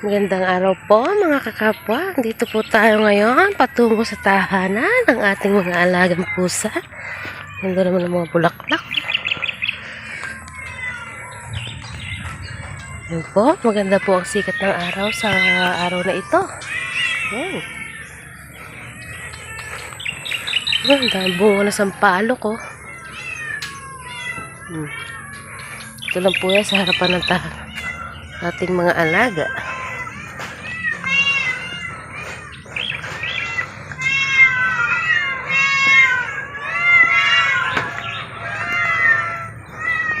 Magandang araw po mga kakapwa. Dito po tayo ngayon patungo sa tahanan ng ating mga alagang pusa. Ganda naman ng mga bulaklak. Yan po, maganda po ang sikat ng araw sa araw na ito. Yan. Yan, dahil bunga na sampalok oh. Hmm. Ito lang po yan sa harapan ng tahanan ating mga alaga.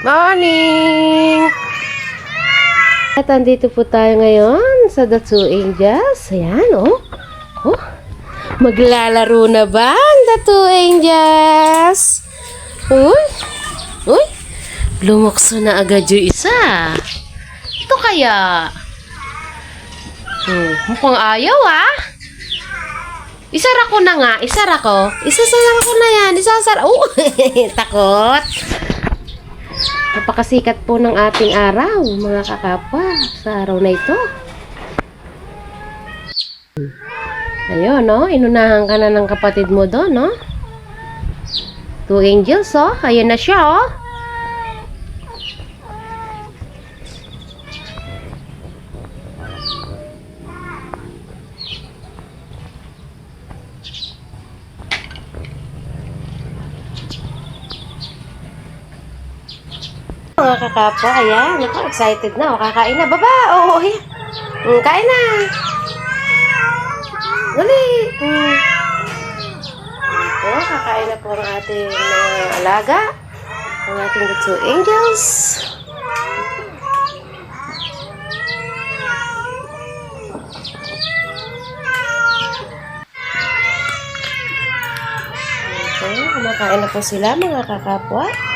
Morning! At andito po tayo ngayon sa The Two Angels. Ayan, oh. Oh. Maglalaro na ba ang The Two Angels? Uy. Uy. Lumukso na agad yung isa. Ito kaya? Hmm, mukhang ayaw ah. Isara ko na nga. Isara ko. Isasara ko na yan. Isasara. Oh, takot. Napakasikat po ng ating araw, mga kakapwa, sa araw na ito. Ayun, no? Inunahan ka na ng kapatid mo doon, no? Two angels, oh. Ayun na siya, oh. Mga kakapwa, ayan. Ako, excited na. O, kakain na. Baba! Oo, oh, ayan. Mm, kain na. Dali. Mm. O, kakain na po ang ating mga alaga. Ang ating the two angels. Okay, kumakain na po sila mga kakapwa.